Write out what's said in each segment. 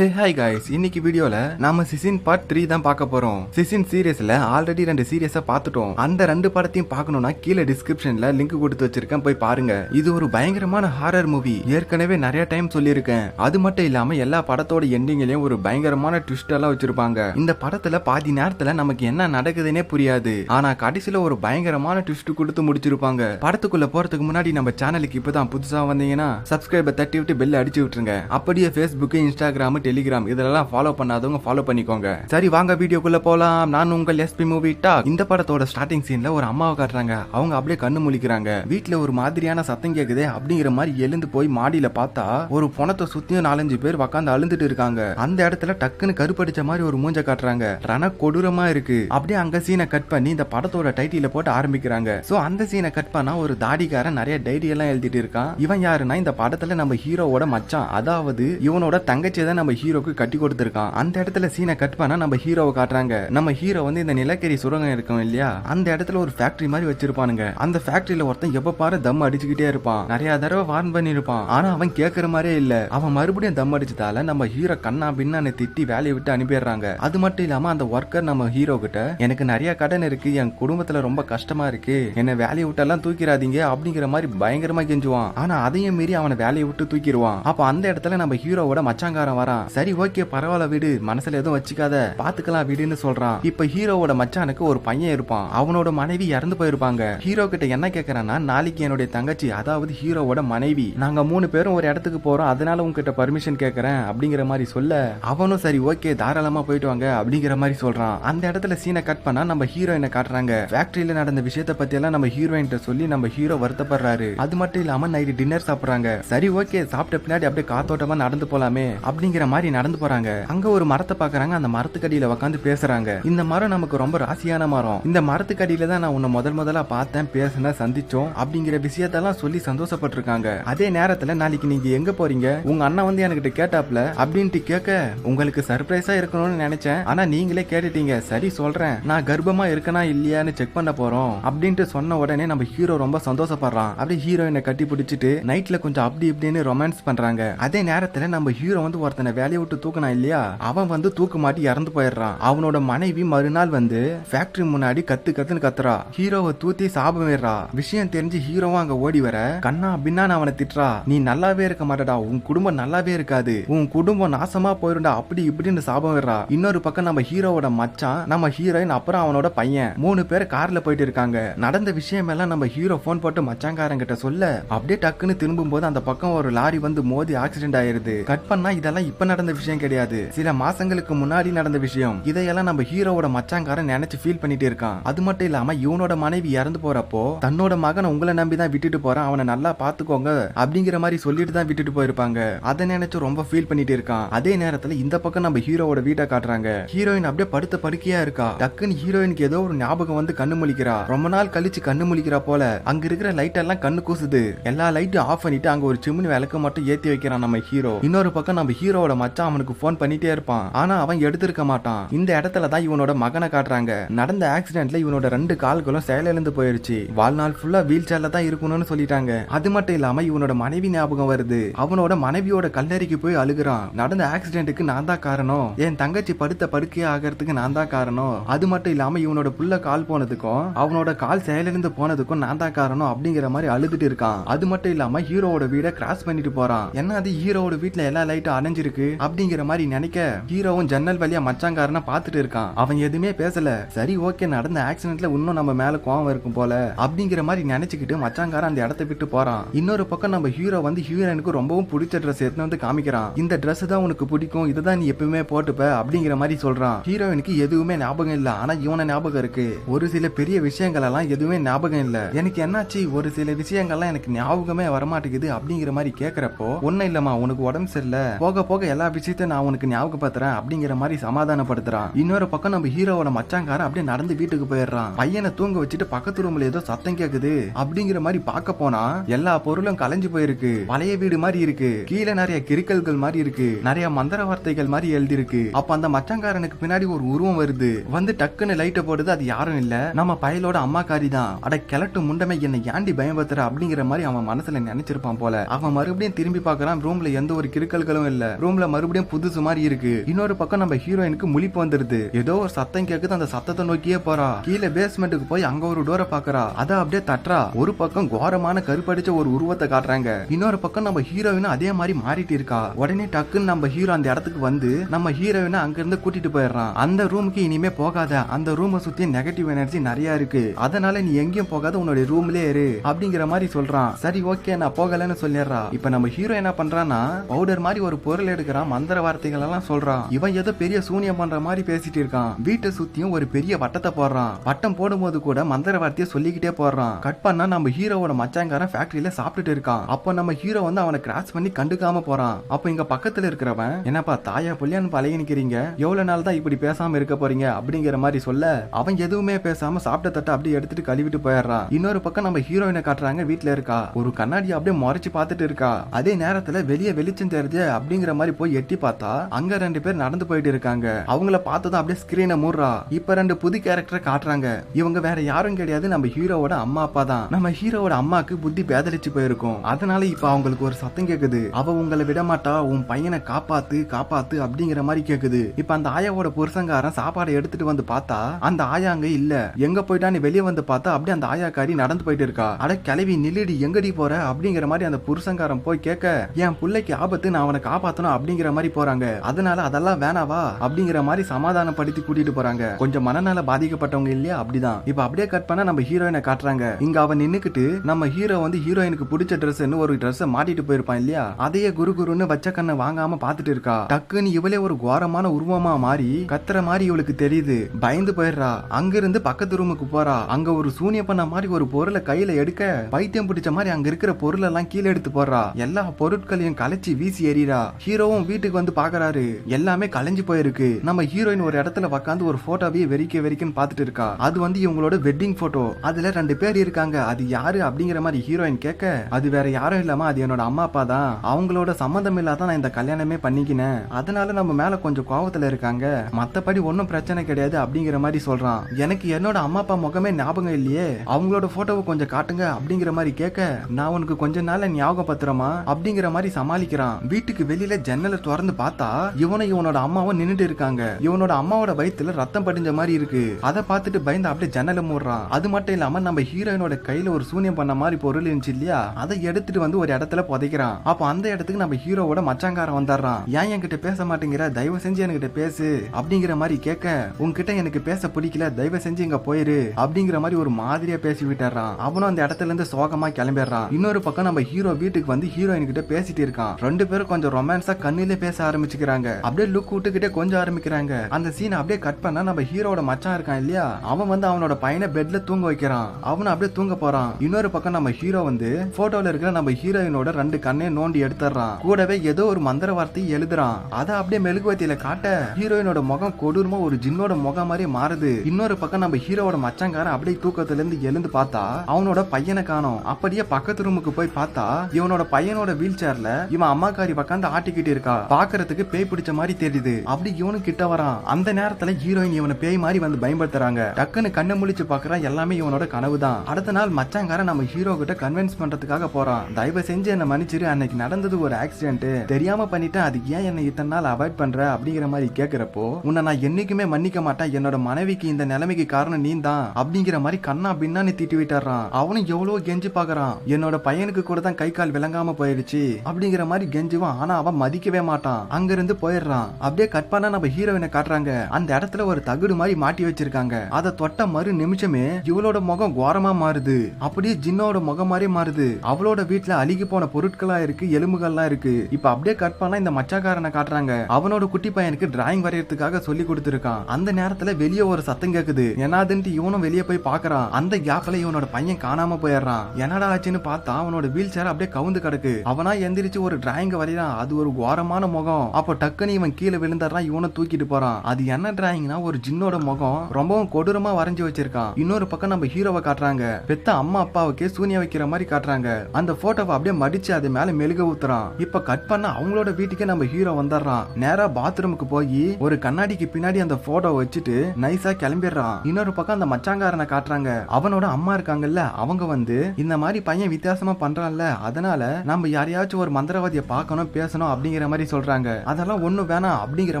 Hey hi guys இன்னைக்கு வீடியோல நாம சிசின் பார்ட் த்ரீ தான் பார்க்க போறோம். சிசின் சீரியஸ்ல ஆல்ரெடி ரெண்டு சீரியஸா பார்த்துட்டோம். அந்த ரெண்டு படத்தையும் பார்க்கணும்னா கீழே டிஸ்கிரிப்ஷன்ல லிங்க் கொடுத்து வச்சிருக்கேன். போய் பாருங்க. இது ஒரு பயங்கரமான ஹாரர் மூவி ஏற்கனவே நிறைய டைம் சொல்லியிருக்கேன். அது மட்டும் இல்லாம எல்லா படத்தோட எண்டிங்லயும் ஒரு பயங்கரமான ட்விஸ்ட் எல்லாம் வச்சிருப்பாங்க. இந்த படத்துல பாதி நேரத்துல நமக்கு என்ன நடக்குதுன்னே புரியாது. ஆனா கடைசியில ஒரு பயங்கரமான ட்விஸ்ட் கொடுத்து முடிச்சிருப்பாங்க. படத்துக்குள்ள போறதுக்கு முன்னாடி நம்ம சேனலுக்கு இப்பதான் புதுசா வந்தீங்கன்னா சப்ஸ்கிரைபர் தட்டி விட்டு பெல் அடிச்சு விட்டுருங்க. அப்படியே ஃபேஸ்புக் இன்ஸ்டாகிராம் டெலிகிராம் இதெல்லாம் ஃபாலோ பண்ணாதவங்க ஃபாலோ பண்ணிக்கோங்க. சரி வாங்க வீடியோக்குள்ள போலாம். நான் உங்கள் எஸ்பி மூவி டாக் இந்த படத்தோட ஸ்டார்டிங் சீன்ல ஒரு அம்மாவை காட்டுறாங்க. அவங்க அப்படியே கண்ணு முழிக்கிறாங்க. வீட்டுல ஒரு மாதிரியான சத்தம் கேக்குதே அப்படிங்கிற மாதிரி எழுந்து போய் மாடியில பார்த்தா ஒரு பணத்தை சுத்தியும் நாலஞ்சு பேர் உட்காந்து அழுந்துட்டு இருக்காங்க. அந்த இடத்துல டக்குன்னு கருப்படிச்ச மாதிரி ஒரு மூஞ்ச காட்டுறாங்க. ரண கொடூரமா இருக்கு. அப்படியே அங்க சீனை கட் பண்ணி இந்த படத்தோட டைட்டில போட்டு ஆரம்பிக்கிறாங்க. சோ அந்த சீனை கட் பண்ணா ஒரு தாடிக்காரன் நிறைய டைரி எல்லாம் எழுதிட்டு இருக்கான். இவன் யாருன்னா இந்த படத்துல நம்ம ஹீரோவோட மச்சான். அதாவது இவனோட தங்கச்சி தான் நம்ம ஹீரோக்கு கட்டி கொடுத்துருக்கான். அந்த இடத்துல சீனை கட் பண்ணா நம்ம ஹீரோவை காட்டுறாங்க. நம்ம ஹீரோ வந்து இந்த நிலக்கரி சுரங்கம் இருக்கும் இல்லையா? அந்த இடத்துல ஒரு ஃபேக்டரி மாதிரி வச்சிருப்பானுங்க. அந்த ஃபேக்டரியில ஒருத்தன் எப்ப பாரு தம் அடிச்சுக்கிட்டே இருப்பான். நிறைய தடவை வார்ன் பண்ணிருப்பான். ஆனா அவன் கேட்கற மாதிரியே இல்ல. அவன் மறுபடியும் தம் அடிச்சதால நம்ம ஹீரோ கண்ணா பின்னான்னு திட்டி வேலையை விட்டு அனுப்பிடுறாங்க. அது மட்டும் இல்லாம அந்த ஒர்க்கர் நம்ம ஹீரோ கிட்ட எனக்கு நிறைய கடன் இருக்கு. என் குடும்பத்துல ரொம்ப கஷ்டமா இருக்கு. என்ன வேலையை விட்டு எல்லாம் தூக்கிடாதீங்க. அப்படிங்கிற மாதிரி பயங்கரமா கெஞ்சுவான். ஆனா அதையும் மீறி அவனை வேலையை விட்டு தூக்கிடுவான். அப்ப அந்த இடத்துல நம்ம ஹீரோவோட மச்சாங்காரன் வரான். சொல்றான் சரி ஓகே பரவாயில்ல விடு. மனசுல எதுவும் வச்சுக்காத. பாத்துக்கலாம் விடுன்னு சொல்றான். இப்ப ஹீரோவோட மச்சானுக்கு ஒரு பையன் இருப்பான். அவனோட மனைவி இறந்து போயிருப்பாங்க. ஹீரோ கிட்ட என்ன கேக்குறான்னா நாளைக்கு என்னுடைய தங்கச்சி அதாவது ஹீரோவோட மனைவி. நாங்க மூணு பேரும் ஒரு இடத்துக்கு போறோம். அதனால உங்ககிட்ட பர்மிஷன் கேக்குறேன் அப்படிங்கிற மாதிரி சொல்ல அவனும் சரி ஓகே தாராளமா போயிட்டு வாங்க அப்படிங்கிற மாதிரி சொல்றான். அந்த இடத்துல சீனை கட் பண்ணா நம்ம ஹீரோயினை காட்டுறாங்க. ஃபேக்டரியில நடந்த விஷயத்த பத்தி எல்லாம் நம்ம ஹீரோயின் சொல்லி நம்ம ஹீரோ வருத்தப்படுறாரு. அது மட்டும் இல்லாம நைட்டு டின்னர் சாப்பிடுறாங்க. சரி ஓகே சாப்பிட்ட பின்னாடி அப்படியே காத்தோட்டமா நடந்து போலாமே அப்படிங்கிற மாதிரி நடந்து போறாங்க. அங்க ஒரு மரத்தை பாக்குறாங்க அந்த மரத்துக்கடியில உட்காந்து பேசுறாங்க. இந்த மரம் நமக்கு ரொம்ப ராசியான மரம். இந்த மரத்துக்கடியில தான் நான் உன்னை முதல் முதலா பார்த்தேன் பேசினேன் சந்திச்சோம் அப்படிங்கிற விஷயத்தெல்லாம் சொல்லி சந்தோஷப்பட்டிருக்காங்க. அதே நேரத்துல நாளைக்கு நீங்க எங்க போறீங்க? உங்க அண்ணா வந்து என்கிட்ட கேட்டாப்ல அப்படின்ட்டு கேட்க உங்களுக்கு சர்ப்ரைஸா இருக்கணும்னு நினைச்சேன். ஆனா நீங்களே கேட்டுட்டீங்க. சரி சொல்றேன். நான் கர்ப்பமா இருக்கனா இல்லையான்னு செக் பண்ண போறோம். அப்படின்ட்டு சொன்ன உடனே நம்ம ஹீரோ ரொம்ப சந்தோஷப்படுறான். அப்படியே ஹீரோயினை கட்டி பிடிச்சிட்டு நைட்ல கொஞ்சம் அப்படி இப்படின்னு ரொமான்ஸ் பண்றாங்க. அதே நேரத்துல நம்ம ஹீரோ வந்து ஒருத்தனை வேலையை விட்டு தூக்கினா இல்லையா? அவன் வந்து தூக்கு மாட்டி இறந்து போயிடுறான். அவனோட மனைவி மறுநாள் வந்து ஃபேக்டரி முன்னாடி கத்து கத்துன்னு கத்துறா. ஹீரோவை தூத்தி சாபம் விடுறா விஷயம் தெரிஞ்சு ஹீரோவும் அங்க ஓடி வர. கண்ணா பின்னான்னு அவனை திட்டுறா. நீ நல்லாவே இருக்க மாட்டடா. உன் குடும்பம் நல்லாவே இருக்காது. உன் குடும்பம் நாசமா போயிருண்டா அப்படி இப்படின்னு சாபம் விடுறா இன்னொரு பக்கம் நம்ம ஹீரோவோட மச்சான் நம்ம ஹீரோயின் அப்புறம் அவனோட பையன். மூணு பேர் கார்ல போயிட்டு இருக்காங்க. நடந்த விஷயம் எல்லாம் நம்ம ஹீரோ போன் போட்டு மச்சாங்காரன் கிட்ட சொல்ல அப்படியே டக்குன்னு திரும்பும் போது அந்த பக்கம் ஒரு லாரி வந்து மோதி ஆக்சிடென்ட் ஆயிருது. கட் பண்ணா இதெல்லாம் இப்ப நடந்த விஷயம் கிடையாது. சில மாசங்களுக்கு முன்னாடி நடந்த விஷயம். இதையெல்லாம் நம்ம ஹீரோவோட மச்சாங்காரன் நினைச்சு ஃபீல் பண்ணிட்டு இருக்கான். அது மட்டும் இல்லாம இவனோட மனைவி இறந்து போறப்போ தன்னோட மகனை உங்களை நம்பி தான் விட்டுட்டு போறான். அவனை நல்லா பாத்துக்கோங்க அப்படிங்கிற மாதிரி சொல்லிட்டு தான் விட்டுட்டு போயிருப்பாங்க. அதை நினைச்சு ரொம்ப ஃபீல் பண்ணிட்டு இருக்கான். அதே நேரத்துல இந்த பக்கம் நம்ம ஹீரோவோட வீட்டை காட்டுறாங்க. ஹீரோயின் அப்படியே படுத்த படுக்கையா இருக்கா? டக்குன்னு ஹீரோயினுக்கு ஏதோ ஒரு ஞாபகம் வந்து கண்ணு முழிக்கிறா. ரொம்ப நாள் கழிச்சு கண்ணு முழிக்கிறா போல. அங்க இருக்கிற லைட் எல்லாம் கண்ணு கூசுது. எல்லா லைட்டும் ஆஃப் பண்ணிட்டு அங்க ஒரு சிம்னி விளக்கு மட்டும் ஏத்தி வைக்கிறான் நம்ம ஹீரோ இன்னொரு பக்கம் நம்ம ஹீரோவோட மச்சான் அவனுக்கு ஃபோன் பண்ணிட்டே இருப்பான். ஆனா அவன் எடுத்திருக்க மாட்டான். இந்த இடத்துல தான் இவனோட மகனை காட்டுறாங்க. நடந்த ஆக்சிடென்ட்ல இவனோட ரெண்டு கால்களும் செயலிழந்து போயிருச்சு. வாழ்நாள் ஃபுல்லா வீல் சேர்ல தான் இருக்கணும்னு சொல்லிட்டாங்க. அது மட்டும் இல்லாம இவனோட மனைவி ஞாபகம் வருது. அவனோட மனைவியோட கல்லறைக்கு போய் அழுகுறான். நடந்த ஆக்சிடென்ட்டுக்கு நான் தான் காரணம். என் தங்கச்சி படுத்த படுக்கையே ஆகிறதுக்கு நான் தான் காரணம். அது மட்டும் இல்லாம இவனோட புள்ள கால் போனதுக்கும் அவனோட கால் செயலிழந்து போனதுக்கும் நான் தான் காரணம் அப்படிங்கிற மாதிரி அழுதுட்டு இருக்கான். அது மட்டும் இல்லாம ஹீரோவோட வீடை கிராஸ் பண்ணிட்டு போறான். என்ன அது ஹீரோவோட வீட்டுல எல்லா லைட்டும் அணைஞ்சிருக்கு? அப்படிங்கிற மாதிரி நினைக்க ஹீரோவும் ஜன்னல் வழியா மச்சாங்காரனா பாத்துட்டு இருக்கான். அவன் எதுவுமே பேசல. சரி ஓகே நடந்த ஆக்சிடென்ட்ல இன்னும் நம்ம மேல கோவம் இருக்கும் போல. அப்படிங்கிற மாதிரி நினைச்சுக்கிட்டு மச்சாங்காரன் அந்த இடத்த விட்டு போறான். இன்னொரு பக்கம் நம்ம ஹீரோ வந்து ஹீரோயினுக்கு ரொம்பவும் பிடிச்ச ட்ரெஸ் எடுத்து வந்து காமிக்கிறான். இந்த ட்ரெஸ் தான் உனக்கு பிடிக்கும் இதுதான் நீ எப்பவுமே போட்டுப்ப அப்படிங்கிற மாதிரி சொல்றான். ஹீரோயினுக்கு எதுவுமே ஞாபகம் இல்ல ஆனா இவன ஞாபகம் இருக்கு. ஒரு சில பெரிய விஷயங்கள் எல்லாம் எதுவுமே ஞாபகம் இல்ல. எனக்கு என்னாச்சு? ஒரு சில விஷயங்கள்லாம் எனக்கு ஞாபகமே வரமாட்டேங்குது அப்படிங்கிற மாதிரி கேக்குறப்போ ஒன்னும் இல்லம்மா உனக்கு உடம்பு சரியில்லை. போக போக எல்லா விஷயத்தையும் நான் உனக்கு ஞாபகப்படுத்துறேன் அப்படிங்கிற மாதிரி சமாதானப்படுத்துறான். இன்னொரு பக்கம் நம்ம ஹீரோவோட மச்சாங்காரன் அப்படியே நடந்து வீட்டுக்கு போயிடுறான். பையனை தூங்க வச்சுட்டு பக்கத்து ரூம்ல ஏதோ சத்தம் கேக்குது. அப்படிங்கிற மாதிரி பார்க்க போனா எல்லா பொருளும் கலைஞ்சு போயிருக்கு. பழைய வீடு மாதிரி இருக்கு. கீழே நிறைய கிரிக்கல்கள் மாதிரி இருக்கு. நிறைய மந்திர வார்த்தைகள் மாதிரி எழுதி இருக்கு அப்ப அந்த மச்சங்காரனுக்கு பின்னாடி ஒரு உருவம் வருது. வந்து டக்குன்னு லைட்டை போடுது. அது யாரும் இல்ல. நம்ம பயலோட அம்மாக்காரி தான் அட கிழட்டு முண்டமே என்னை ஏண்டி பயம்பத்துற அப்படிங்கிற மாதிரி அவன் மனசுல நினைச்சிருப்பான் போல. அவன் மறுபடியும் திரும்பி பாக்குறான் ரூம்ல எந்த ஒரு கிருக்கல்களும் இல்ல. ரூம்ல மறுபடியும் புதுசு மாதிரி இருக்கு. இன்னொரு பக்கம் நம்ம ஹீரோயினுக்கு முழிப்பு வந்துருது. ஏதோ ஒரு சத்தம் கேக்குது அந்த சத்தத்தை நோக்கியே போறா. கீழே பேஸ்மெண்ட்டுக்கு போய் அங்க ஒரு டோரை பாக்குறா. அத அப்படியே தட்டுறா. ஒரு பக்கம் கோரமான கருப்படிச்ச ஒரு உருவத்தை காட்டுறாங்க. இன்னொரு பக்கம் நம்ம ஹீரோயினும் அதே மாதிரி மாறிட்டு இருக்கா. உடனே டக்குன்னு நம்ம ஹீரோ அந்த இடத்துக்கு வந்து நம்ம ஹீரோயினை அங்க இருந்து கூட்டிட்டு போயிடுறான். அந்த ரூமுக்கு இனிமே போகாத. அந்த ரூமை சுத்தி நெகட்டிவ் எனர்ஜி நிறைய இருக்கு. அதனால நீ எங்கேயும் போகாத உன்னோட ரூம்லயே இரு. அப்படிங்கிற மாதிரி சொல்றான். சரி ஓகே நான் போகலன்னு சொல்லிடுறா. இப்ப நம்ம ஹீரோ என்ன பண்றான்னா பவுடர் மாதிரி ஒரு பொருள் எடுக்க எடுக்கிறான் மந்திர வார்த்தைகள் எல்லாம் சொல்றான். இவன் ஏதோ பெரிய சூனியம் பண்ற மாதிரி பேசிட்டு இருக்கான். வீட்டை சுத்தியும் ஒரு பெரிய வட்டத்தை போடுறான். வட்டம் போடும்போது கூட மந்திர வார்த்தையை சொல்லிக்கிட்டே போடுறான். கட் பண்ணா நம்ம ஹீரோவோட மச்சாங்காரன் ஃபேக்டரியில சாப்பிட்டுட்டு இருக்கான். அப்போ நம்ம ஹீரோ வந்து அவனை கிராஸ் பண்ணி கண்டுக்காம போறான். அப்போ இங்க பக்கத்துல இருக்கிறவன் என்னப்பா தாயா புள்ளியான்னு பழகி நிக்கிறீங்க எவ்வளவு நாள் தான் இப்படி பேசாம இருக்க போறீங்க? அப்படிங்கிற மாதிரி சொல்ல அவன் எதுவுமே பேசாம சாப்பிட்ட தட்டை அப்படியே எடுத்துட்டு கழுவிட்டு போயிடுறான். இன்னொரு பக்கம் நம்ம ஹீரோயினை காட்டுறாங்க வீட்ல இருக்கா? ஒரு கண்ணாடி அப்படியே முறைச்சு பார்த்துட்டு இருக்கா. அதே நேரத்துல வெளியே வெளிச்சம் தெரியுது அப்படிங்கிற மாதிரி போய் எட்டி பார்த்தா அங்க ரெண்டு பேர் நடந்து போயிட்டு இருக்காங்க. அவங்கள பார்த்ததும் அப்படியே ஸ்கிரீனை மூடுறா. இப்ப ரெண்டு புது கேரக்டரை காட்டுறாங்க. இவங்க வேற யாரும் கிடையாது. நம்ம ஹீரோவோட அம்மா அப்பா தான். நம்ம ஹீரோவோட அம்மாக்கு புத்தி பேதலிச்சு போயிருக்கும். அதனால இப்ப அவங்களுக்கு ஒரு சத்தம் கேக்குது. அவ உங்களை விட மாட்டா. உன் பையனை காப்பாத்து காப்பாத்து அப்படிங்கிற மாதிரி கேக்குது. இப்ப அந்த ஆயாவோட புருஷங்காரன் சாப்பாடை எடுத்துட்டு வந்து பார்த்தா அந்த ஆயா அங்க இல்ல. எங்க போயிட்டான்னு வெளியே வந்து பார்த்தா அப்படியே அந்த ஆயாக்காரி நடந்து போயிட்டு இருக்கா. அட கிளவி நில்லுடி எங்கடி போற? அப்படிங்கிற மாதிரி அந்த புருஷங்காரன் போய் கேட்க என் பிள்ளைக்கு ஆபத்து நான் அவனை காப்பாத்தணும் அப்படிங்கிற மாதிரி போறாங்க. அதனால அதெல்லாம் வேணாவா? அப்படிங்கிற மாதிரி சமாதானப்படுத்தி கூட்டிட்டு போறாங்க. கொஞ்சம் மனநல பாதிக்கப்பட்டவங்க இல்லையா? அப்படிதான். இப்ப அப்படியே கட் பண்ணா நம்ம ஹீரோயினை காட்டுறாங்க. இங்க அவன் நின்னுக்கிட்டு நம்ம ஹீரோ வந்து ஹீரோயினுக்கு பிடிச்ச ட்ரெஸ்ன்னு ஒரு ட்ரெஸ் மாட்டிட்டு போயிருப்பான் இல்லையா? அதையே குரு குருன்னு வச்ச கண்ணை வாங்காம பாத்துட்டு இருக்கா. டக்குன்னு இவளே ஒரு கோரமான உருவமா மாறி கத்துற மாதிரி இவளுக்கு தெரியுது. பயந்து போயிடுறா. அங்கிருந்து பக்கத்து ரூமுக்கு போறா. அங்க ஒரு சூனிய பண்ண மாதிரி ஒரு பொருளை கையில எடுக்க பைத்தியம் பிடிச்ச மாதிரி அங்க இருக்கிற பொருள் எல்லாம் கீழே எடுத்து போடுறா. எல்லா பொருட்களையும் கலைச்சி வீசி எறிறா. ஹீரோவும் வீட்டுக்கு வந்து பாக்குறாரு. எல்லாமே கலைஞ்சு போயிருக்கு. நம்ம ஹீரோயின் ஒரு இடத்துல உட்காந்து ஒரு போட்டோவையே வெறிக்க வெறிக்கன்னு பாத்துட்டு இருக்கா. அது வந்து இவங்களோட வெட்டிங் போட்டோ அதுல ரெண்டு பேர் இருக்காங்க. அது யாரு அப்படிங்கிற மாதிரி ஹீரோயின் கேட்க அது வேற யாரும் இல்லாம அது என்னோட அம்மா அப்பா தான். அவங்களோட சம்மந்தம் இல்லாத நான் இந்த கல்யாணமே பண்ணிக்கினேன். அதனால நம்ம மேல கொஞ்சம் கோவத்துல இருக்காங்க. மத்தபடி ஒன்னும் பிரச்சனை கிடையாது அப்படிங்கிற மாதிரி சொல்றான். எனக்கு என்னோட அம்மா அப்பா முகமே ஞாபகம் இல்லையே. அவங்களோட போட்டோவை கொஞ்சம் காட்டுங்க அப்படிங்கிற மாதிரி கேட்க நான் உனக்கு கொஞ்ச நாள்ல ஞாபகப்படுத்துறமா அப்படிங்கிற மாதிரி சமாளிக்கிறான். வீட்டுக்கு வெளியில ஜன்னல் திறந்து பார்த்தா இவனும் இவனோட அம்மாவும் நின்னுட்டு இருக்காங்க. இவனோட அம்மாவோட வயித்துல ரத்தம் படிஞ்ச மாதிரி இருக்கு. அதை பார்த்துட்டு பயந்து அப்படியே ஜன்னலை மூடுறான். அது மட்டும் இல்லாம நம்ம ஹீரோயினோட கையில ஒரு சூனியம் பண்ண மாதிரி பொருள் இருந்துச்சு இல்லையா? அதை எடுத்துட்டு வந்து ஒரு இடத்துல புதைக்கிறான். அப்போ அந்த இடத்துக்கு நம்ம ஹீரோவோட மச்சாங்காரன் வந்துடுறான். ஏன் என்கிட்ட பேச மாட்டேங்கிற? தயவு செஞ்சு என்கிட்ட பேசு. அப்படிங்கிற மாதிரி கேட்க உன்கிட்ட எனக்கு பேச பிடிக்கல. தயவு செஞ்சு இங்க போயிரு. அப்படிங்கிற மாதிரி ஒரு மாதிரியா பேசி விட்டுறான் அவனும் அந்த இடத்துல இருந்து சோகமா கிளம்பிடுறான். இன்னொரு பக்கம் நம்ம ஹீரோ வீட்டுக்கு வந்து ஹீரோயின் கிட்ட பேசிட்டு இருக்கான். ரெண்டு பேரும் கொஞ்சம் ரொமான்ஸா தமிழ்ல பேச ஆரம்பிச்சுக்கிறாங்க. அப்படியே லுக் விட்டுக்கிட்டே கொஞ்சம் ஆரம்பிக்கிறாங்க. அந்த சீன் அப்படியே கட் பண்ணா நம்ம ஹீரோட மச்சான் இருக்கான் இல்லையா? அவன் வந்து அவனோட பையனை பெட்ல தூங்க வைக்கிறான். அவனும் அப்படியே தூங்க போறான். இன்னொரு பக்கம் நம்ம ஹீரோ வந்து போட்டோல இருக்கிற நம்ம ஹீரோயினோட ரெண்டு கண்ணையும் நோண்டி எடுத்துறான் கூடவே ஏதோ ஒரு மந்திர வார்த்தை எழுதுறான். அதை அப்படியே மெழுகுவத்தியில காட்ட ஹீரோயினோட முகம் கொடூரமா ஒரு ஜின்னோட முகம் மாதிரி மாறுது. இன்னொரு பக்கம் நம்ம ஹீரோவோட மச்சங்காரன் அப்படியே தூக்கத்துல இருந்து எழுந்து பார்த்தா அவனோட பையனை காணோம். அப்படியே பக்கத்து ரூமுக்கு போய் பார்த்தா இவனோட பையனோட வீல் சேர்ல இவன் அம்மாக்காரி உட்காந்து ஆட்டிக்கிட்டு இருக்கான். இருக்கா? பாக்குறதுக்கு பேய் பிடிச்ச மாதிரி தெரியுது. அப்படி இவனு கிட்ட வரான். அந்த நேரத்துல ஹீரோயின் இவனை பேய் மாதிரி வந்து பயன்படுத்துறாங்க. டக்குன்னு கண்ணை முழிச்சு பாக்குறா எல்லாமே இவனோட கனவு தான் அடுத்த நாள் மச்சாங்காரன் நம்ம ஹீரோ கிட்ட கன்வின்ஸ் பண்றதுக்காக போறான். தயவு செஞ்சு என்ன மன்னிச்சிரு அன்னைக்கு நடந்தது ஒரு ஆக்சிடென்ட் தெரியாம பண்ணிட்டேன் அது ஏன் என்ன இத்தனை நாள் அவாய்ட் பண்ற? அப்படிங்கிற மாதிரி கேக்குறப்போ உன்னை நான் என்னைக்குமே மன்னிக்க மாட்டேன். என்னோட மனைவிக்கு இந்த நிலைமைக்கு காரணம் நீ தான் அப்படிங்கிற மாதிரி கண்ணா பின்னான்னு திட்டி விட்டுறான். அவனும் எவ்வளவு கெஞ்சி பாக்குறான். என்னோட பையனுக்கு கூட தான் கை கால் விளங்காம போயிடுச்சு அப்படிங்கிற மாதிரி கெஞ்சுவான். ஆனா அவன் மதிக்கவே மாட்டான். அங்க இருந்து போயிடுறான். அப்படியே கட் பண்ணா நம்ம ஹீரோயினை காட்டுறாங்க. அந்த இடத்துல ஒரு தகுடு மாதிரி மாட்டி வச்சிருக்காங்க. அதை தொட்ட மறு நிமிஷமே இவளோட முகம் கோரமா மாறுது. அப்படியே ஜின்னோட முகம் மாதிரி மாறுது. அவளோட வீட்டுல அழுகி போன பொருட்களா இருக்கு எலும்புகள்லாம் இருக்கு. இப்ப அப்படியே கட் பண்ணா இந்த மச்சாக்காரனை காட்டுறாங்க. அவனோட குட்டி பையனுக்கு டிராயிங் வரையறதுக்காக சொல்லி கொடுத்துருக்கான். அந்த நேரத்துல வெளியே ஒரு சத்தம் கேக்குது. என்னாதுன்ட்டு இவனும் வெளியே போய் பாக்குறான். அந்த கேப்ல இவனோட பையன் காணாம போயிடுறான். என்னடா ஆச்சுன்னு பார்த்தா அவனோட வீல் சேர் அப்படியே கவுந்து கிடக்கு. அவனா எந்திரிச்சு ஒரு டிராயிங் வரையறான். அது ஒரு கோர கோரமான முகம். அப்போ டக்குன்னு இவன் கீழே விழுந்துடுறான் இவனை தூக்கிட்டு போறான். அது என்ன டிராயிங்னா ஒரு ஜின்னோட முகம் ரொம்பவும் கொடூரமா வரைஞ்சு வச்சிருக்கான். இன்னொரு பக்கம் நம்ம ஹீரோவை காட்டுறாங்க. பெத்த அம்மா அப்பாவுக்கு சூனிய வைக்கிற மாதிரி காட்டுறாங்க. அந்த போட்டோவை அப்படியே மடிச்சு அது மேல மெழுக ஊத்துறான். இப்ப கட் பண்ண அவங்களோட வீட்டுக்கே நம்ம ஹீரோ வந்துடுறான் நேரா பாத்ரூமுக்கு போய் ஒரு கண்ணாடிக்கு பின்னாடி அந்த போட்டோ வச்சுட்டு நைஸா கிளம்பிடுறான் இன்னொரு பக்கம் அந்த மச்சாங்காரனை காட்டுறாங்க. அவனோட அம்மா இருக்காங்கல்ல அவங்க வந்து இந்த மாதிரி பையன் வித்தியாசமா பண்றான்ல அதனால நம்ம யாரையாச்சும் ஒரு மந்திரவாதியை பார்க்கணும் பேசணும் அப்படிங்கிற மாதிரி சொல்றாங்க. அதெல்லாம் ஒண்ணும் வேணாம் அப்படிங்கிற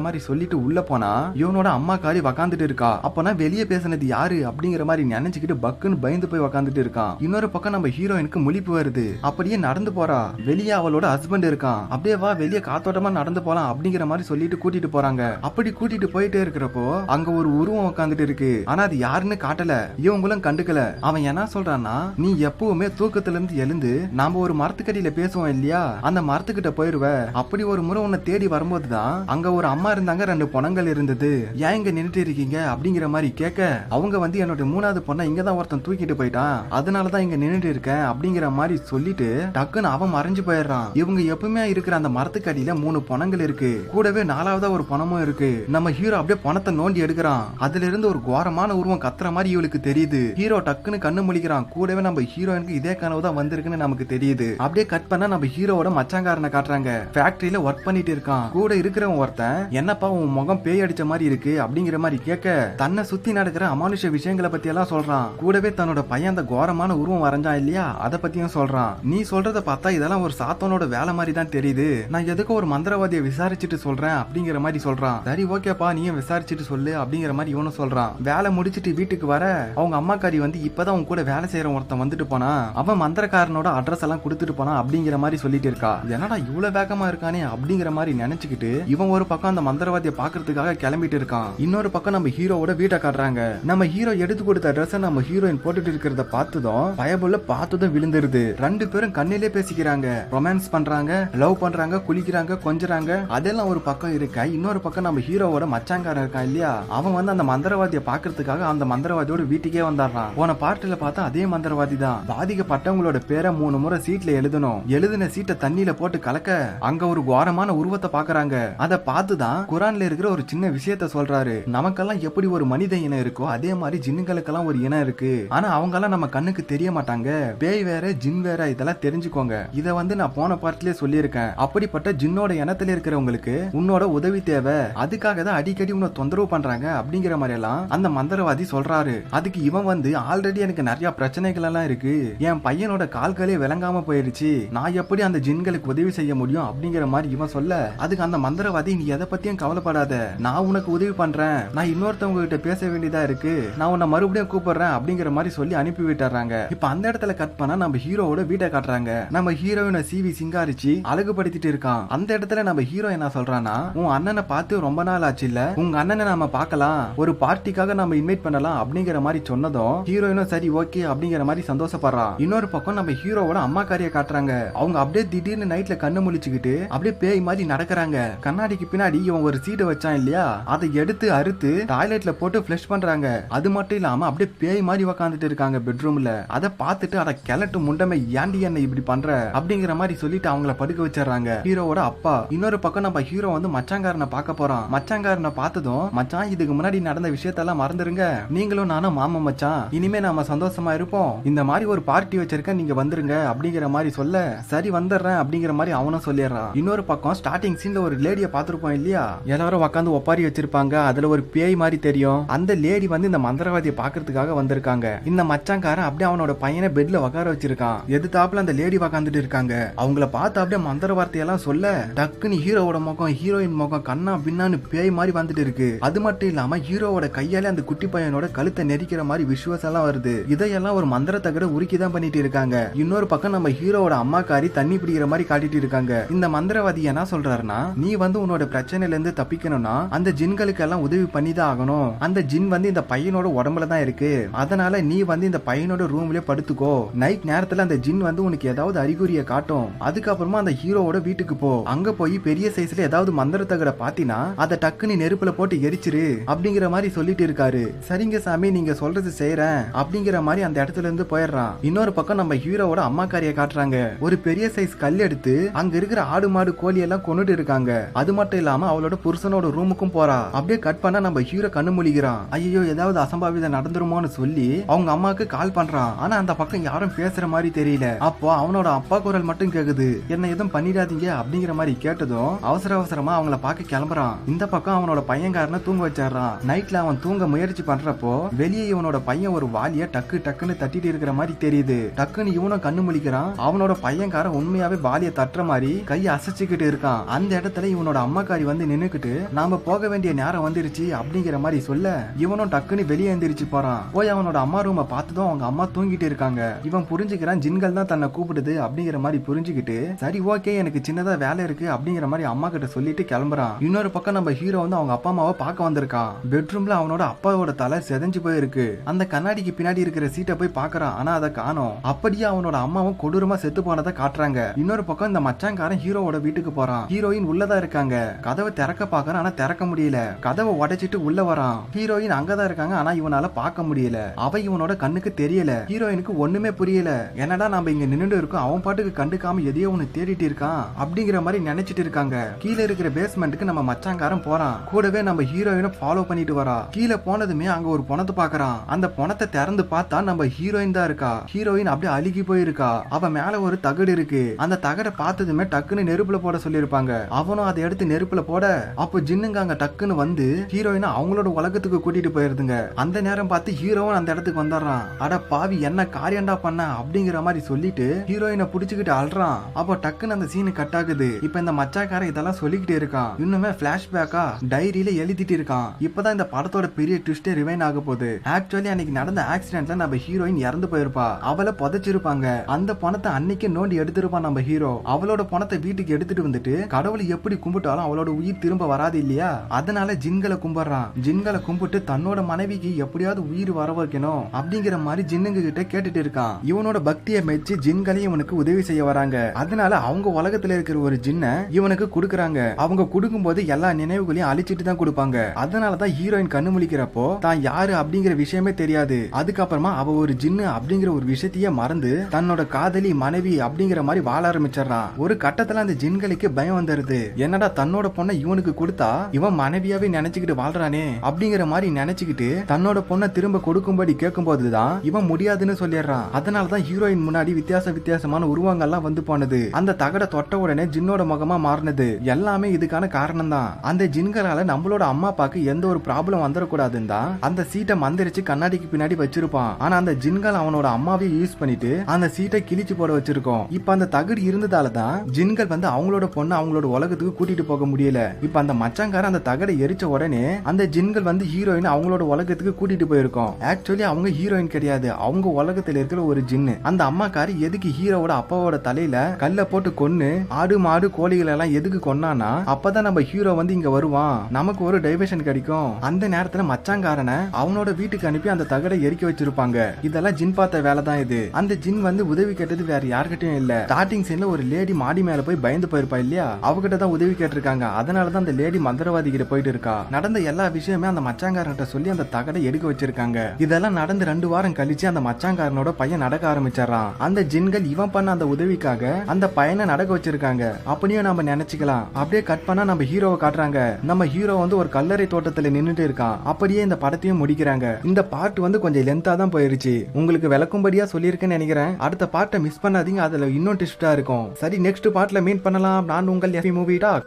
மாதிரி சொல்லிட்டு உள்ள போனா இவனோட அம்மா காரி உக்காந்துட்டு இருக்கா. அப்பனா வெளியே பேசுனது யாரு அப்படிங்கிற மாதிரி நினைச்சுக்கிட்டு பக்குன்னு பயந்து போய் உக்காந்துட்டு இருக்கான். இன்னொரு பக்கம் நம்ம ஹீரோயினுக்கு முழிப்பு வருது. அப்படியே நடந்து போறா. வெளியே அவளோட ஹஸ்பண்ட் இருக்கான். அப்படியே வா வெளியே காத்தோட்டமா நடந்து போலாம் அப்படிங்கிற மாதிரி சொல்லிட்டு கூட்டிட்டு போறாங்க. அப்படி கூட்டிட்டு போயிட்டே இருக்கிறப்போ அங்க ஒரு உருவம் உக்காந்துட்டு இருக்கு. ஆனா அது யாருன்னு காட்டல. இவங்களும் கண்டுக்கல. அவன் என்ன சொல்றான்னா நீ எப்பவுமே தூக்கத்துல இருந்து எழுந்து நாம ஒரு மரத்துக்கடியில பேசுவோம் இல்லையா? அந்த மரத்துக்கிட்ட போயிருவ. அப்படி ஒரு ஒரு முறை உன்னை தேடி வரும்போது தான் அங்க ஒரு அம்மா இருந்தாங்க ரெண்டு பொணங்கள் இருந்தது. ஏன் இங்க நின்றுட்டு இருக்கீங்க? அப்படிங்கிற மாதிரி கேட்க அவங்க வந்து என்னோட மூணாவது பொண்ணை இங்க தான் ஒருத்தன் தூக்கிட்டு போயிட்டான். அதனாலதான் இங்க நின்றுட்டு இருக்கேன் அப்படிங்கிற மாதிரி சொல்லிட்டு டக்குன்னு அவன் மறைஞ்சு போயிடுறான். இவங்க எப்பவுமே இருக்கிற அந்த மரத்துக்கு அடியில மூணு பணங்கள் இருக்கு. கூடவே நாலாவதா ஒரு பணமும் இருக்கு. நம்ம ஹீரோ அப்படியே பணத்தை நோண்டி எடுக்கிறான். அதுல இருந்து ஒரு கோரமான உருவம் கத்துற மாதிரி இவளுக்கு தெரியுது. ஹீரோ டக்குன்னு கண்ணு முழிக்கிறான். கூடவே நம்ம ஹீரோயினுக்கு இதே கனவு தான் வந்திருக்குன்னு நமக்கு தெரியுது. அப்படியே கட் பண்ணா நம்ம ஹீரோவோட மச்சாங்காரனை காட்டுறாங்க. ஃபேக்டரியில ஒர்க் பண்ணிட்டு இருக்கான். கூட இருக்கிறவன் ஒருத்தன் என்னப்பா உன் முகம் பேய் அடிச்ச மாதிரி இருக்கு? அப்படிங்கிற மாதிரி கேட்க தன்னை சுத்தி நடக்கிற அமானுஷ விஷயங்களை பத்தி எல்லாம் சொல்றான். கூடவே தன்னோட பையன் அந்த கோரமான உருவம் வரைஞ்சான் இல்லையா? அதை பத்தியும் சொல்றான். நீ சொல்றத பார்த்தா இதெல்லாம் ஒரு சாத்தனோட வேலை மாதிரி தான் தெரியுது. நான் எதுக்கு ஒரு மந்திரவாதியை விசாரிச்சுட்டு சொல்றேன் அப்படிங்கிற மாதிரி சொல்றான். சரி ஓகேப்பா நீயும் விசாரிச்சுட்டு சொல்லு அப்படிங்கிற மாதிரி இவனும் சொல்றான். வேலை முடிச்சிட்டு வீட்டுக்கு வர அவங்க அம்மாக்காரி வந்து இப்பதான் உன் கூட வேலை செய்யற ஒருத்தன் வந்துட்டு போனா அவன் மந்திரக்காரனோட அட்ரஸ் எல்லாம் கொடுத்துட்டு போனா அப்படிங்கிற மாதிரி சொல்லிட்டு இருக்கா. என்னடா இவ்வளவு வேகமா இருக்கானே அப்படிங்கிற மாதிரி நினைச்சுக்கிட்டு இவன் ஒரு பக்கம் அந்த மந்திரவாதியை பாக்குறதுக்காக கிளம்பிட்டு இருக்கான். இன்னொரு பக்கம் நம்ம ஹீரோவோட வீட்டை காட்டுறாங்க. நம்ம ஹீரோ எடுத்து கொடுத்த ட்ரெஸ் நம்ம ஹீரோயின் போட்டுட்டு இருக்கிறத பார்த்ததும் பயபுள்ள பார்த்ததும் விழுந்துருது. ரெண்டு பேரும் கண்ணிலே பேசிக்கிறாங்க. ரொமான்ஸ் பண்றாங்க லவ் பண்றாங்க குளிக்கிறாங்க கொஞ்சறாங்க. அதெல்லாம் ஒரு பக்கம் இருக்க? இன்னொரு பக்கம் நம்ம ஹீரோவோட மச்சாங்காரன் இருக்கான் இல்லையா? அவன் வந்து அந்த மந்திரவாதியை பாக்குறதுக்காக அந்த மந்திரவாதியோட வீட்டுக்கே வந்தாடுறான். போன பார்ட்டில பார்த்தா அதே மந்திரவாதி தான். பாதிக்கப்பட்டவங்களோட பேரை மூணு முறை சீட்ல எழுதணும். எழுதின சீட்டை தண்ணியில போட்டு கலக்க அங்க ஒரு கோரமான உருவத்தை பாக்குறாங்க அதை பார்த்துதான் குரான்ல இருக்கிற ஒரு சின்ன விஷயத்த சொல்றாரு. நமக்கெல்லாம் எப்படி ஒரு மனித இனம் இருக்கோ அதே மாதிரி ஜின்னுங்களுக்கெல்லாம் ஒரு இனம் இருக்கு. ஆனா அவங்க எல்லாம் நம்ம கண்ணுக்கு தெரிய மாட்டாங்க. பேய் வேற ஜின் வேற இதெல்லாம் தெரிஞ்சுக்கோங்க. இத வந்து நான் போன பார்ட்லயே சொல்லியிருக்கேன். அப்படிப்பட்ட ஜின்னோட இனத்துல இருக்கிறவங்களுக்கு உன்னோட உதவி தேவை. அதுக்காக தான் அடிக்கடி உன்னை தொந்தரவு பண்றாங்க அப்படிங்கிற மாதிரி எல்லாம் அந்த மந்திரவாதி சொல்றாரு. அதுக்கு இவன் வந்து ஆல்ரெடி எனக்கு நிறைய பிரச்சனைகள் எல்லாம் இருக்கு. என் பையனோட கால்களே விளங்காம போயிருச்சு. நான் எப்படி அந்த ஜின்களுக்கு உதவி செய்ய முடியும் அப்படிங்கிற மாதிரி இவன் சொல்ல? அதுக்கு அந்த மந்திரவாதி நீ எதை பத்தியும் கவலைப்படாத. நான் உனக்கு உதவி பண்றேன். நான் இன்னொருத்தவங்க கிட்ட பேச வேண்டியதா இருக்கு. நான் உன்னை மறுபடியும் கூப்பிடுறேன் அப்படிங்கிற மாதிரி சொல்லி அனுப்பி விட்டுறாங்க. இப்ப அந்த இடத்துல கட் பண்ணா நம்ம ஹீரோவோட வீட்டை காட்டுறாங்க. நம்ம ஹீரோயினை சிவி சிங்காரிச்சு அழகுபடுத்திட்டு இருக்கான். அந்த இடத்துல நம்ம ஹீரோ என்ன சொல்றான்னா உன் அண்ணனை பார்த்து ரொம்ப நாள் ஆச்சு இல்ல? உங்க அண்ணனை நாம பார்க்கலாம். ஒரு பார்ட்டிக்காக நம்ம இன்வைட் பண்ணலாம் அப்படிங்கிற மாதிரி சொன்னதும் ஹீரோயினும் சரி ஓகே அப்படிங்கிற மாதிரி சந்தோஷப்படுறான். இன்னொரு பக்கம் நம்ம ஹீரோவோட அம்மாக்காரிய காட்டுறாங்க. அவங்க அப்படியே திடீர்னு நைட்ல கண்ணு முழிச்சுக்கிட்டு அப்படியே பேய் மாதிரி நடக்கிறாங்க. கண்ணாடிக்கு பின்னாடி இவன் ஒரு சீடு வச்சான் இல்லையா? அதை எடுத்து அறுத்து டாய்லெட்ல போட்டு ஃபிளஷ் பண்றாங்க. அது மட்டும் இல்லாம அப்படியே பேய் மாதிரி உக்காந்துட்டு இருக்காங்க பெட்ரூம்ல அதை பார்த்துட்டு அதை கிளட்டு முண்டமை ஏண்டி என்ன இப்படி பண்ற? அப்படிங்கிற மாதிரி சொல்லிட்டு அவங்கள படுக்க வச்சிடறாங்க. ஹீரோவோட அப்பா. இன்னொரு பக்கம் நம்ம ஹீரோ வந்து மச்சாங்காரனை பார்க்க போறான். மச்சாங்காரனை பார்த்ததும் மச்சான் இதுக்கு முன்னாடி நடந்த விஷயத்தெல்லாம் மறந்துருங்க. நீங்களும் நானும் மாமா மச்சான். இனிமே நாம சந்தோஷமா இருப்போம். இந்த மாதிரி ஒரு பார்ட்டி வச்சிருக்கேன் நீங்க வந்துருங்க. அப்படிங்கிற மாதிரி சொல்ல சரி வந்துடுறேன். அப்படிங்கிற மாதிரி அவனும் சொல்லிடுறான். இன்னொரு பக்கம் ஸ்டார்டிங் சீன்ல ஒரு லேடிய பாத்துருப்போம் இல்லையா? எல்லாரும் உட்காந்து ஒப்பாரி வச்சிருப்பாங்க. அதுல ஒரு பேய் மாதிரி தெரியும். அந்த லேடி வந்து இந்த மந்திரவாதியை பாக்குறதுக்காக வந்திருக்காங்க. இந்த மச்சாங்காரன் அப்படியே அவனோட பையனை பெட்ல உட்கார வச்சிருக்கான். எதிர்த்தாப்புல அந்த லேடி உக்காந்துட்டு இருக்காங்க. அவங்கள பார்த்து அப்படியே மந்திர வார்த்தையெல்லாம் சொல்ல டக்குன்னு ஹீரோவோட முகம் ஹீரோயின் முகம் கண்ணா பின்னான்னு பேய் மாதிரி வந்துட்டு இருக்கு. அது மட்டும் இல்லாம ஹீரோவோட கையால அந்த குட்டி பையனோட கழுத்தை நெரிக்கிற மாதிரி விஷுவஸ் எல்லாம் வருது. இதையெல்லாம் ஒரு மந்திர தகட உருக்கி தான் பண்ணிட்டு இருக்காங்க. இன்னொரு பக்கம் நம்ம ஹீரோவோட அம்மாக்காரி தண்ணி பிடிக்கிற மாதிரி காட்டிட்டு இருக்காங்க. இந்த மந்திரவாதி என்ன சொல்றாருன்னா நீ வந்து உன்னோட பிரச்சனையில இருந்து தப்பிக்கணும்னா அந்த ஜின்களுக்கு எல்லாம் உதவி பண்ணி தான் ஆகணும். அந்த ஜின் வந்து இந்த பையனோட உடம்புல தான் இருக்கு. அதனால நீ வந்து இந்த பையனோட ரூம்லயே படுத்துக்கோ. நைட் நேரத்துல அந்த ஜின் வந்து உனக்கு ஏதாவது அறிகுறியை காட்டும். அதுக்கப்புறமா அந்த ஹீரோவோட வீட்டுக்கு போ. அங்க போய் பெரிய சைஸ்ல ஏதாவது மந்திர தகட பாத்தினா அதை டக்குன்னு நெருப்புல போட்டு எரிச்சிரு. அப்படிங்கிற மாதிரி சொல்லிட்டு இருக்காரு. சரிங்க சாமி நீங்க சொல்றது செய்யறேன் அப்படிங்கிற மாதிரி அந்த இடத்துல இருந்து போயிடுறான். இன்னொரு பக்கம் நம்ம ஹீரோவோட அம்மாக்காரிய காட்டுறாங்க. ஒரு பெரிய சைஸ் கல் எடுத்து அங்க இருக்கிற ஆடு மாடு கோழி எல்லாம் கொண்டுட்டு இருக்காங்க. அது மட்டும் இல்லாம அவளோட புருஷனோட ரூமுக்கும் போறா. அப்படியே கட் பண்ணா நம்ம ஹீரோ கண்ணு முழிக்கிறான் ஐயோ ஏதாவது அசம்பாவிதம் நடந்துருமோன்னு சொல்லி அவங்க அம்மாக்கு கால் பண்றான். ஆனா அந்த பக்கம் யாரும் பேசுற மாதிரி தெரியல. அப்போ அவனோட அப்பா குரல் மட்டும் கேக்குது. என்ன எதுவும் பண்ணிடாதீங்க அப்படிங்கிற மாதிரி கேட்டதும் அவசர அவசரமா அவங்கள பார்க்க கிளம்புறான். இந்த பக்கம் அவனோட பையன்காரனை தூங்க வச்சிடுறான். நைட்ல அவன் தூங்க முயற்சி பண்றப்போ வெளியே இவனோட பையன் ஒரு வாலிய டக்கு டக்குன்னு தட்டிட்டு இருக்கிற மாதிரி தெரியுது. டக்குன்னு இவனும் கண்ணு முழிக்கிறான். அவனோட பையன்காரன் உண்மையாவே வாலிய தட்டுற மாதிரி கையை அசைச்சுக்கிட்டு உட்காந்துக்கிட்டு இருக்கான். அந்த இடத்துல இவனோட அம்மாக்காரி வந்து நின்றுக்கிட்டு நாம போக வேண்டிய நேரம் வந்துருச்சு அப்படிங்கிற மாதிரி சொல்ல இவனும் டக்குன்னு வெளியே எந்திரிச்சு போறான். போய் அவனோட அம்மா ரூமை பார்த்ததும் அவங்க அம்மா தூங்கிட்டு இருக்காங்க. இவன் புரிஞ்சுக்கிறான் ஜின்கள் தான் தன்னை கூப்பிடுது அப்படிங்கிற மாதிரி புரிஞ்சுக்கிட்டு சரி ஓகே எனக்கு சின்னதா வேலை இருக்கு அப்படிங்கிற மாதிரி அம்மா கிட்ட சொல்லிட்டு கிளம்புறான். இன்னொரு பக்கம் நம்ம ஹீரோ வந்து அவங்க அப்பா அம்மாவை பார்க்க வந்திருக்கான். பெட்ரூம்ல அவனோட அப்பாவோட தலை செதஞ்சு போயிருக்கு. அந்த கண்ணாடிக்கு பின்னாடி இருக்கிற சீட்டை போய் பாக்குறான் ஆனா அதை காணோம். அப்படியே அவனோட அம்மாவும் கொடூரமா செத்து போனதை காட்டுறாங்க. இன்னொரு பக்கம் இந்த மச்சாங்காரன் ஹீரோவோட வீட்டுக்கு போறான். ஹீரோயின் உள்ளதா இருக்காங்க. கதவை திறக்க பாக்குறான் ஆனா திறக்க முடியல. கதவை உடைச்சிட்டு உள்ள வரான். ஹீரோயின் அங்கதான் இருக்காங்க ஆனா இவனால பார்க்க முடியல. அவ இவனோட கண்ணுக்கு தெரியல. ஹீரோயினுக்கு ஒண்ணுமே புரியல. என்னடா நம்ம இங்க நின்னுட்டு இருக்கோம்? அவன் பாட்டுக்கு கண்டுக்காம எதையோ ஒண்ணு தேடிட்டு இருக்கான் அப்படிங்கிற மாதிரி நினைச்சிட்டு இருக்காங்க. கீழே இருக்கிற பேஸ்மெண்ட்டுக்கு நம்ம மச்சாங்காரன் போறான். கூடவே நம்ம ஹீரோயினை ஃபாலோ பண்ணிட்டு வரா. கீழே போனதுமே அங்க ஒரு பணத்தை பாக்குறான் அந்த பணத்தை திறந்து பார்த்தா நம்ம ஹீரோயின் தான் இருக்கா. ஹீரோயின் அப்படியே அழுகி போயிருக்கா. அவ மேல ஒரு தகடு இருக்கு. அந்த தகடை பார்த்ததுமே டக்குன்னு நெருப்புல போட சொல்லியிருப்பாங்க. அவனும் அதை எடுத்து நெருப்புல போட அப்போ ஜின்னுங்க அங்க டக்குன்னு வந்து ஹீரோயினை அவங்களோட உலகத்துக்கு கூட்டிட்டு போயிருதுங்க. அந்த நேரம் பார்த்து ஹீரோவும் அந்த இடத்துக்கு வந்துடுறான். அட பாவி என்ன காரியண்டா பண்ண அப்படிங்கிற மாதிரி சொல்லிட்டு ஹீரோயினை புடிச்சுக்கிட்டு அல்றான் அப்போ டக்குன்னு அந்த சீனு கட் ஆகுது. இப்ப இந்த மச்சாக்காரன் இதெல்லாம் சொல்லிக்கிட்டே இருக்கான். இன்னுமே பிளாஷ்பேக்கா டைரியில எழுதிட்டு இருக்கான். இப்பதான் இந்த படத்தோட பெரிய ட்விஸ்டே ரிவைன் ஆக போகுது. ஆக்சுவலி அன்னைக்கு நடந்த ஆக்சிடென்ட்ல நம்ம ஹீரோயின் இறந்து போயிருப்பா. அவளை புதைச்சிருப்பாங்க. அந்த பணத்தை அன்னைக்கு நோண்டி எடுத்திருப்பான் நம்ம ஹீரோ அவளோட பணத்தை வீட்டுக்கு எடுத்துட்டு இருந்துட்டு கடவுளை எப்படி கும்பிட்டாலும் அவளோட உயிர் திரும்ப வராது இல்லையா? அதனால ஜின்களை கும்பிடுறான். ஜின்களை கும்பிட்டு தன்னோட மனைவிக்கு எப்படியாவது உயிர் வர வைக்கணும் அப்படிங்கிற மாதிரி ஜின்னுங்க கிட்ட கேட்டுட்டு இருக்கான். இவனோட பக்தியை மெச்சு ஜின்களையும் இவனுக்கு உதவி செய்ய வராங்க. அதனால அவங்க உலகத்துல இருக்கிற ஒரு ஜின்னை இவனுக்கு கொடுக்குறாங்க. அவங்க கொடுக்கும்போது எல்லா நினைவுகளையும் அழிச்சிட்டு தான் கொடுப்பாங்க. அதனாலதான் ஹீரோயின் கண்ணு முழிக்கிறப்போ தான் யாரு? அப்படிங்கிற விஷயமே தெரியாது. அதுக்கப்புறமா அவ ஒரு ஜின்னு அப்படிங்கிற ஒரு விஷயத்தையே மறந்து தன்னோட காதலி மனைவி அப்படிங்கிற மாதிரி வாழ ஆரம்பிச்சிடறான் ஒரு கட்டத்துல அந்த ஜின்களுக்கு பயம் வந்துருது. என்னடா தன்னோட பொண்ணை இவனுக்கு கொடுத்தா? இவன் மனைவியாவே நினைச்சுக்கிட்டு வாழ்றானே. அப்படிங்கிற மாதிரி நினைச்சுக்கிட்டு தன்னோட பொண்ணை திரும்ப கொடுக்கும்படி கேட்கும் போதுதான் இவன் முடியாதுன்னு சொல்லிடுறான். அதனாலதான் ஹீரோயின் முன்னாடி வித்தியாச வித்தியாசமான உருவங்கள்லாம் வந்து போனது. அந்த தகட தொட்ட உடனே ஜின்னோட முகமா மாறினது. எல்லாமே இதுக்கான காரணம் தான் அந்த ஜின்களால நம்மளோட அம்மா அப்பாக்கு எந்த ஒரு ப்ராப்ளம் வந்துடக்கூடாதுன்னு தான் அந்த சீட்டை மந்திரிச்சு கண்ணாடிக்கு பின்னாடி வச்சிருப்பான். ஆனா அந்த ஜின்கள் அவனோட அம்மாவையும் யூஸ் பண்ணிட்டு அந்த சீட்டை கிழிச்சு போட வச்சிருக்கோம். இப்ப அந்த தகடு இருந்ததால தான் ஜின்கள் வந்து அவங்களோட பொண்ணு அவங்களோட உலகத்துக்கு கூட்டிட்டு போக முடியல. இப்ப அந்த மச்சாங்கார அந்த தகடை எரிச்ச உடனே அந்த ஜின்கள் வந்து ஹீரோயின் அவங்களோட உலகத்துக்கு கூட்டிட்டு போயிருக்கோம். ஆக்சுவலி அவங்க ஹீரோயின் கிடையாது. அவங்க உலகத்துல இருக்கிற ஒரு ஜின்னு. அந்த அம்மாக்காரி எதுக்கு ஹீரோவோட அப்பாவோட தலையில கல்ல போட்டு கொன்னு ஆடு மாடு கோழிகள் எல்லாம் எதுக்கு கொன்னானா அப்பதான் நம்ம ஹீரோ வந்து இங்க வருவான். நமக்கு ஒரு டைவர்ஷன் கிடைக்கும். அந்த நேரத்துல மச்சாங்காரனை அவனோட வீட்டுக்கு அனுப்பி அந்த தகடை எரிக்க வச்சிருப்பாங்க. இதெல்லாம் ஜின் பார்த்த வேலை தான் இது. அந்த ஜின் வந்து உதவி கேட்டது வேற யார்கிட்டயும் இல்ல. ஸ்டார்டிங் சீன்ல ஒரு லேடி மாடி மேல போய் பயந்து இருப்பா இல்லையா? அவகிட்ட தான் உதவி கேட்டிருக்காங்க. அதனால தான் அந்த லேடி மந்திரவாதி கிட்ட போயிட்டு இருக்கா. நடந்த எல்லா விஷயமே அந்த மச்சாங்காரன்கிட்ட சொல்லி அந்த தகடை எடுக்க வச்சிருக்காங்க. இதெல்லாம் நடந்து ரெண்டு வாரம் கழிச்சு அந்த மச்சாங்காரனோட பையன் நடக்க ஆரம்பிச்சிடறான். அந்த ஜின்கள் இவன் பண்ண அந்த உதவிக்காக அந்த பையனை நடக்க வச்சிருக்காங்க. அப்படியும் நம்ம நினைச்சுக்கலாம். அப்படியே கட் பண்ணா நம்ம ஹீரோவை காட்டுறாங்க. நம்ம ஹீரோ வந்து ஒரு கல்லறை தோட்டத்துல நின்னுட்டு இருக்கான். அப்படியே இந்த படத்தையும் முடிக்கிறாங்க. இந்த பார்ட் வந்து கொஞ்சம் லென்த்தா தான் போயிருச்சு. உங்களுக்கு விளக்கும்படியா சொல்லியிருக்கேன்னு நினைக்கிறேன். அடுத்த பார்ட்டை மிஸ் பண்ணாதீங்க. அதுல இன்னும் டிஸ்டா இருக்கும். சரி நெக்ஸ்ட் பார்ட்ல மீட் பண்ணலாம். நான் உங்கள் எஃபி மூவி டாக்.